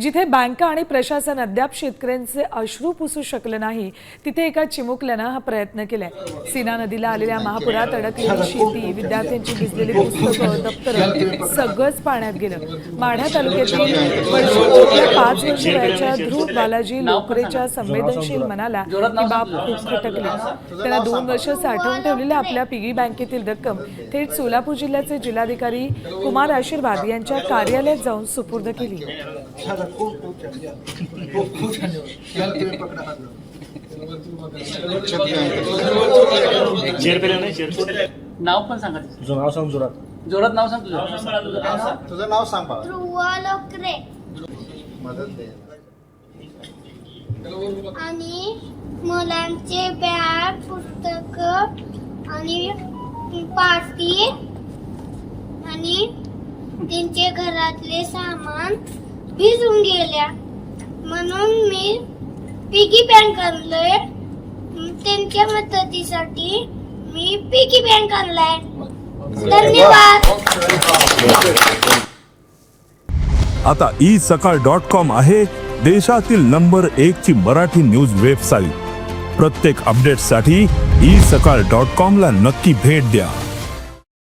जिथे बँका आणि प्रशासन अद्याप शेतकऱ्यांचे अश्रू पुसू शकलं नाही तिथे एका चिमुकल्यानं हा प्रयत्न केलाय. सीना नदीला आलेल्या महापुरात अडकलेली शेती विद्यार्थ्यांची भिजलेली पुस्तकं दप्तरं सगळंच पाण्यात गेलं. माढा तालुक्यातील पाच वर्ष वयाच्या ध्रुव बालाजी लोकरेच्या संवेदनशील मनाला ही बाब खूप खटकली. त्यांना दोन वर्ष साठवून ठेवलेल्या आपल्या पिगी बँकेतील रक्कम थेट सोलापूर जिल्ह्याचे जिल्हाधिकारी कुमार आशीर्वाद यांच्या कार्यालयात जाऊन सुपूर्द केली. खूप खूप. खूप खूप तुम्ही पकडा हात नाव पण सांगा. तुझं नाव सांग जोरात. जोरात नाव सांग तुझं. तुझं नाव सांग बाळा. ध्रुव लोकरे. मदत दे. आणि मुलांचे बॅग पुस्तक आणि पाटी आणि त्यांचे घरातले सामान भिजून गेल्या. म्हणून मी पिगी बँक आणलंय. त्यांच्या मदतीसाठी मी पिगी बँक आणलाय. धन्यवाद. आता ई सकाळ डॉट कॉम आहे देशातील नंबर एक ची मराठी न्यूज वेबसाईट प्रत्येक अपडेटसाठी ई सकाळ डॉट कॉम ला नक्की भेट द्या.